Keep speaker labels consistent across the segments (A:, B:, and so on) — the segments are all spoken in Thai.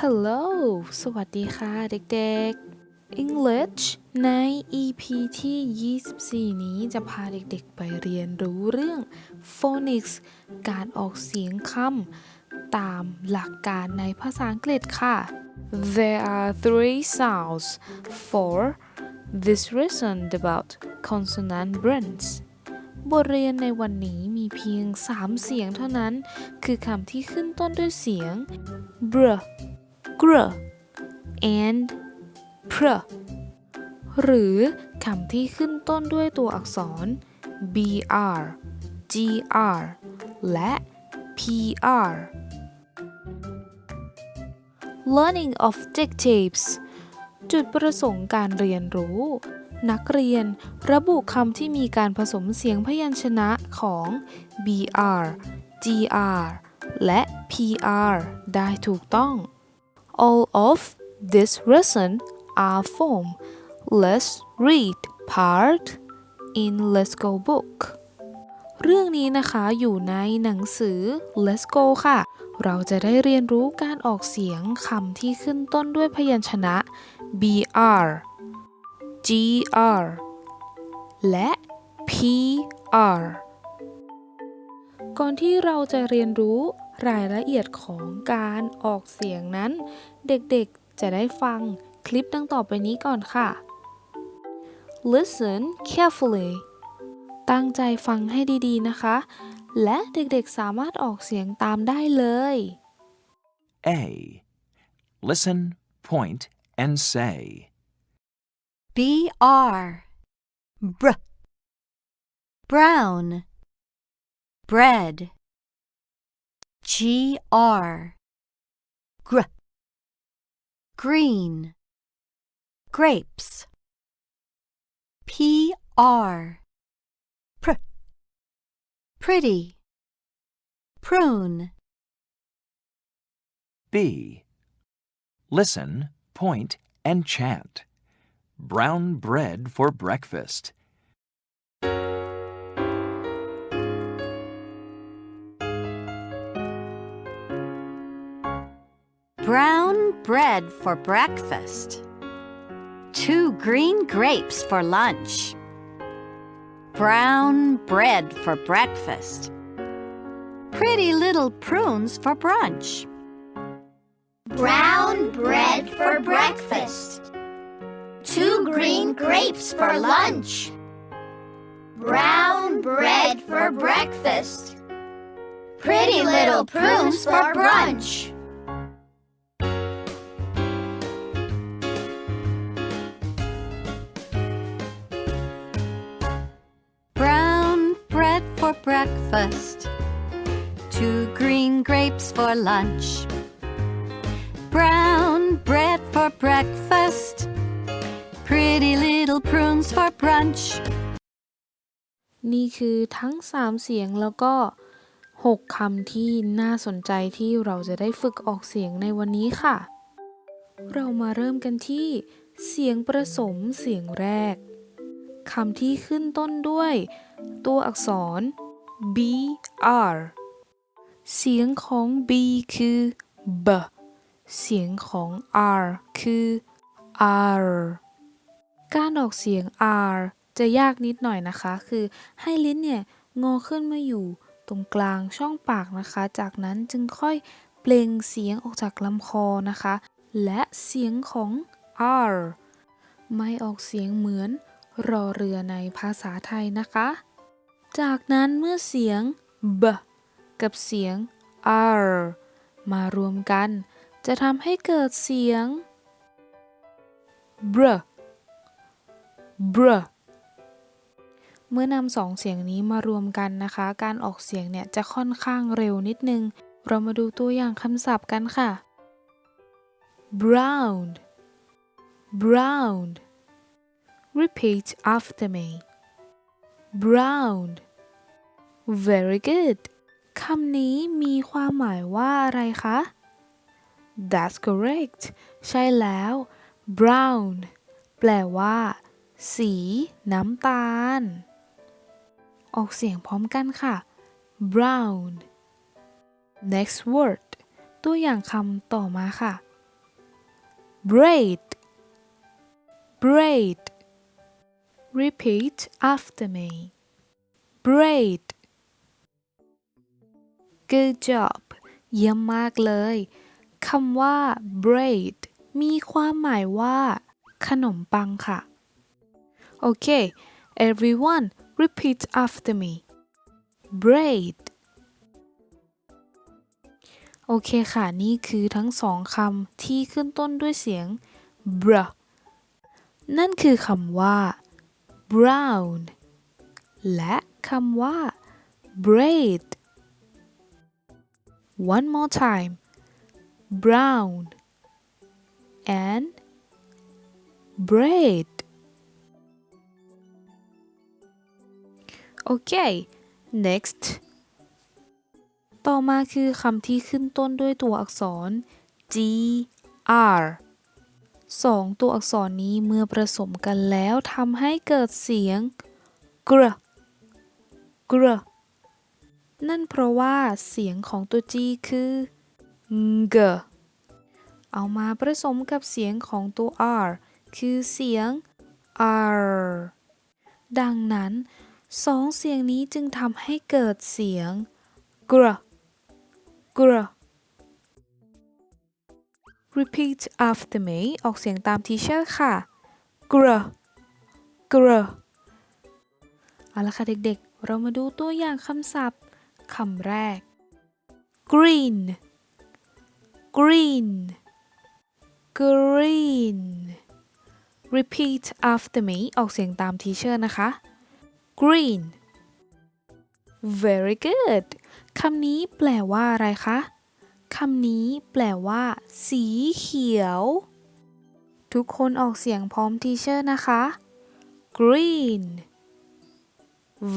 A: Hello สวัสดีค่ะเด็กๆ English ใน EP ที่ 24 นี้จะพาเด็กๆไปเรียนรู้เรื่อง phonics การออกเสียงคำตามหลักการในภาษาอังกฤษค่ะ There are three sounds for this lesson about consonant blends บทเรียนในวันนี้มีเพียง 3 เสียงเท่านั้น คือคำที่ขึ้นต้นด้วยเสียง br gr and pr หรือคำที่ขึ้นต้นด้วยตัวอักษร br gr และ pr learning of dictates จุดประสงค์การเรียนรู้ นักเรียนระบุคำที่มีการผสมเสียงพยัญชนะของ br gr และ pr ได้ถูกต้อง All of this lesson are form. Let's read part in Let's Go book. เรื่องนี้นะคะอยู่ในหนังสือ Let's Go ค่ะ เราจะได้เรียนรู้การออกเสียงคำที่ขึ้นต้นด้วยพยัญชนะ br gr และ pr ก่อนที่เราจะเรียนรู้ รายละเอียดของการออกเสียงนั้น เด็กๆจะได้ฟังคลิปดังต่อไปนี้ก่อนค่ะ Listen carefully ตั้งใจฟังให้ดีๆนะคะ และเด็กๆสามารถออกเสียงตามได้เลย
B: A. Listen, point, and say.
C: B R br brown bread G R. Gr. Green. Grapes. P R. Pr. Pretty. Prune.
B: B. Listen, point, and chant. Brown bread for breakfast.
C: Brown bread for breakfast, two green grapes for lunch. Brown bread for breakfast, pretty little prunes for brunch.
D: Brown bread for breakfast. Two green grapes for lunch. Brown bread for breakfast. Pretty little prunes for brunch.
C: Lunch. Brown bread for breakfast, pretty little prunes for brunch.
A: นี่คือทั้ง 3 เสียงแล้วก็ 6คำที่น่าสนใจที่เราจะได้ฝึกออกเสียงในวันนี้ค่ะ เรามาเริ่มกันที่ เสียงประสมเสียงแรกคำที่ขึ้นต้นด้วย ตัวอักษร br เสียงของ b คือ b เสียงของ r คือ r การออกเสียง r จะยากนิดหน่อยนะคะ คือให้ลิ้นเนี่ยงอขึ้นมาอยู่ตรงกลางช่องปากนะคะ จากนั้นจึงค่อยเปล่งเสียงออกจากลำคอนะคะ และเสียงของ r ไม่ออกเสียงเหมือนรอเรือในภาษาไทยนะคะ จากนั้นเมื่อเสียง b กับเสียง r มารวมกัน จะทำให้เกิดเสียง br br เมื่อนำสองเสียงนี้มารวมกันนะคะ การออกเสียงเนี่ยจะค่อนข้างเร็วนิดนึง เรามาดูตัวอย่างคำศัพท์กันค่ะ brown brown repeat after me brown very good คำนี้มีความหมายว่าอะไรคะ That's correct ใช่แล้ว brown แปลว่า สี น้ำตาล ออกเสียงพร้อมกันค่ะ brown next word ตัวอย่างคำต่อมาค่ะ braid braid repeat after me braid good job เยี่ยมมากเลยคำว่า bread มีความหมายว่า ขนมปังค่ะ โอเค everyone repeat after me bread โอเคค่ะ นี่คือทั้งสองคำที่ขึ้นต้นด้วยเสียง br นั่นคือคำว่า brown และคำว่า braid one more time brown and braid โอเค next ต่อมาคือคำที่ขึ้นต้นด้วยตัวอักษร G R สองตัวอักษรนี้เมื่อผสมกันแล้วทำให้เกิดเสียงกระกระ นั่นเพราะว่าเสียงของตัว G คือ g เอามาผสมกับเสียงของตัว R คือเสียง R ดังนั้นสองเสียงนี้จึงทำให้เกิดเสียงกระกระ repeat after me ออกเสียงตามทีเชอร์ค่ะกระกระเอาละค่ะเด็กๆ เรามาดูตัวอย่างคำศัพท์ คำแรก green green green repeat after me ออกเสียงตามทีเชอร์นะคะ green very good คำนี้แปลว่าอะไรคะ คำนี้แปลว่า สีเขียว ทุกคนออกเสียงพร้อมทีเชอร์นะคะ green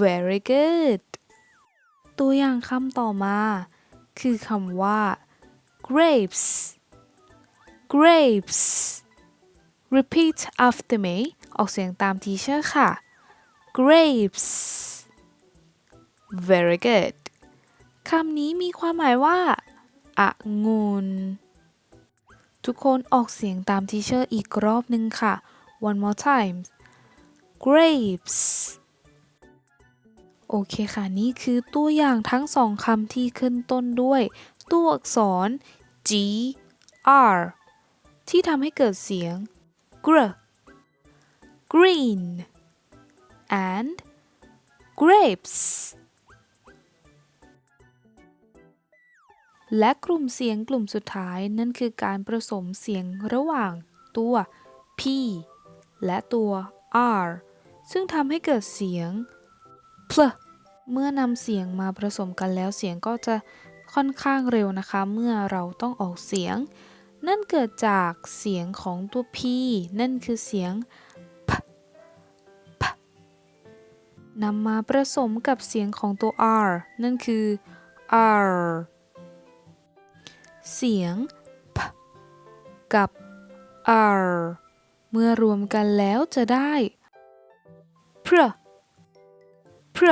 A: very good ตัวอย่างคำต่อมา คือคำว่า grapes grapes repeat after me ออกเสียงตามทีเชอร์ค่ะ grapes very good คำนี้มีความหมายว่าองุ่นทุกคนออกเสียงตามทีเชอร์อีกรอบหนึ่งค่ะ one more time grapes โอเคค่ะนี่คือตัวอย่างทั้งสองคำที่ขึ้นต้นด้วย ตัวอักษร G R ที่ทำให้เกิดเสียง gr green and grapes และกลุ่มเสียงกลุ่มสุดท้ายนั่นคือการผสมเสียงระหว่างตัว P และตัว R ซึ่งทำให้เกิดเสียง pl เมื่อนำเสียงมาผสมกันแล้วเสียงก็จะค่อนข้างเร็วนะคะ เมื่อเราต้องออกเสียง นั่นเกิดจากเสียงของตัว P นั่นคือเสียง p นำมาผสมกับเสียงของตัว R นั่นคือ R เสียง p กับ r เมื่อรวมกันแล้วจะได้เพร พร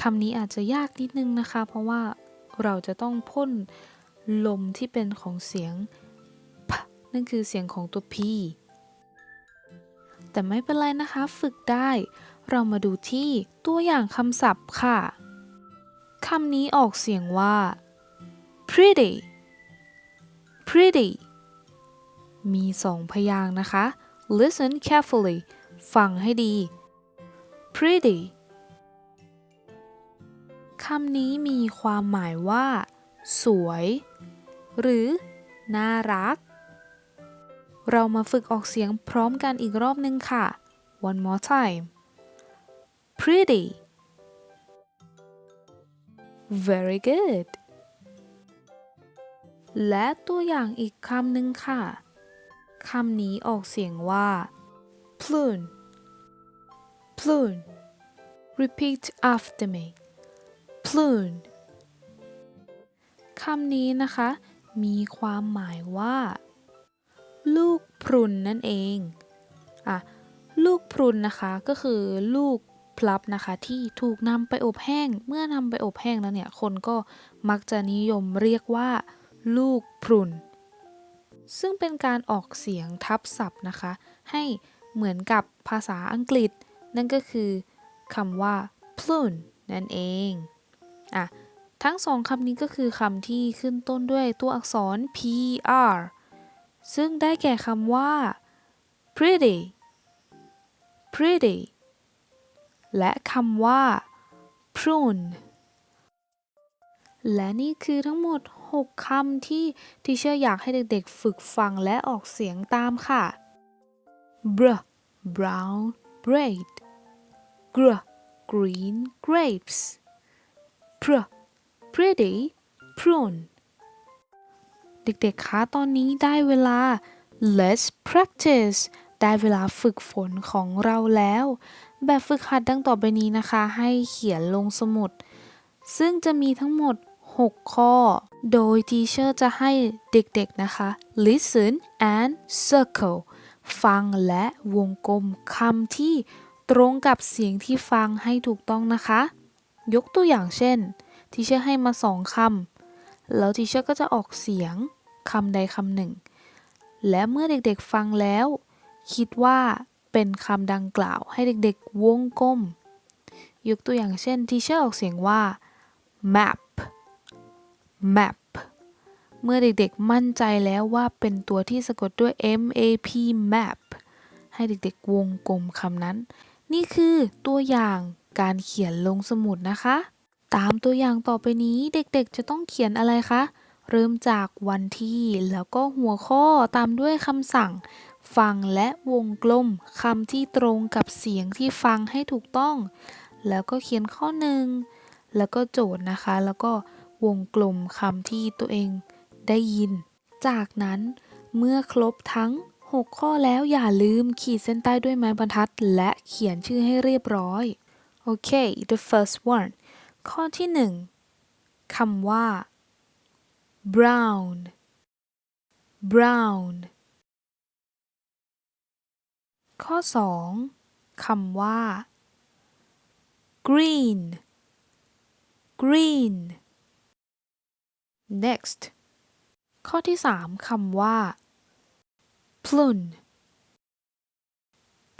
A: คำนี้อาจจะยากนิดนึงนะคะ เพราะว่าเราจะต้องพ่นลมที่เป็นของเสียง p นั่นคือเสียงของตัว p แต่ไม่เป็นไรนะคะ ฝึกได้ เรามาดูที่ตัวอย่างคำศัพท์ค่ะคำนี้ออกเสียงว่า pretty pretty มีสองพยางค์นะคะ listen carefully ฟังให้ดี pretty คำนี้มีความหมายว่า สวย หรือ น่ารัก เรามาฝึกออกเสียงพร้อมกันอีกรอบนึงค่ะ one more time pretty very good และตัวอย่างอีกคำหนึ่งค่ะ คำนี้ออกเสียงว่า plune plune repeat after me plune คำนี้นะคะ มีความหมายว่า ลูกพรุนนั่นเองอะลูกพรุนนะคะก็คือลูกพลับนะคะที่ถูกนำไปอบแห้ง เมื่อนำไปอบแห้งแล้วเนี่ย คนก็มักจะนิยมเรียกว่า ลูกพรุน ซึ่งเป็นการออกเสียงทับศัพท์นะคะ ให้เหมือนกับภาษาอังกฤษ นั่นก็คือคำว่า plune นั่นเองอะทั้งสองคำนี้ก็คือคำที่ขึ้นต้นด้วยตัวอักษร pr ซึ่งได้แก่คำว่า pretty pretty และคำว่า prune และนี่คือทั้งหมด 6คำที่ทีเชอร์อยากให้เด็กๆ ฝึกฟังและออกเสียงตามค่ะ br brown bread gr green grapes pr pretty prune เด็กๆ คะตอนนี้ได้เวลา let's practice ได้เวลาฝึกฝนของเราแล้ว แบบฝึกหัดดังต่อไปนี้นะคะ ให้เขียนลงสมุด ซึ่งจะมีทั้งหมด 6 ข้อ โดยทีเชอร์จะให้เด็กๆนะคะ listen and circle ฟังและวงกลมคำที่ตรงกับเสียงที่ฟังให้ถูกต้องนะคะ ยกตัวอย่างเช่น ที่เชอร์ให้มาสองคำแล้วที่เชอร์ก็จะออกเสียงคำใดคำหนึ่ง และเมื่อเด็กๆฟังแล้ว คิดว่าเป็นคำดังกล่าวให้เด็กๆวงกลม ยกตัวอย่างเช่นที่เชอร์ออกเสียงว่า map map เมื่อเด็กๆมั่นใจแล้วว่าเป็นตัวที่สะกดด้วย m a p map ให้เด็กๆวงกลมคำนั้น นี่คือตัวอย่างการเขียนลงสมุดนะคะ ตามตัวอย่างต่อไปนี้เด็กๆจะต้องเขียนอะไรคะ เริ่มจากวันที่แล้วก็หัวข้อตามด้วยคำสั่ง ฟังและวงกลมคำที่ตรงกับเสียงที่ฟังให้ถูกต้อง แล้วก็เขียนข้อหนึ่งแล้วก็โจทย์นะคะ แล้วก็วงกลมคำที่ตัวเอง ได้ยิน จากนั้นเมื่อครบทั้ง 6 ข้อแล้วอย่าลืมขีดเส้นใต้ด้วยไม้บรรทัด และเขียนชื่อให้เรียบร้อยโอเค the first one ข้อที่ 1คำว่า brown brown ข้อ 2คำว่า green green next ข้อที่ 3คำว่า plune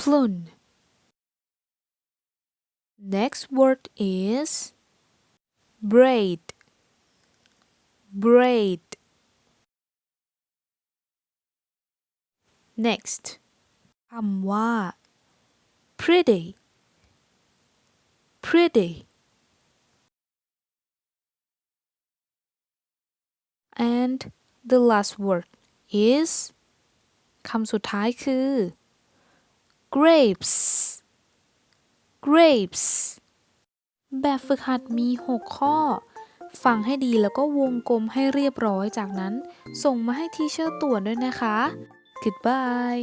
A: plune next word is braid braid next คำว่า pretty pretty and the last word is คำสุดท้ายคือ grapes grapes แบบฝึกหัดมี 6 ข้อ ฟังให้ดีแล้วก็วงกลมให้เรียบร้อยจากนั้น ส่งมาให้ทีเชอร์ตรวจด้วยนะคะ goodbye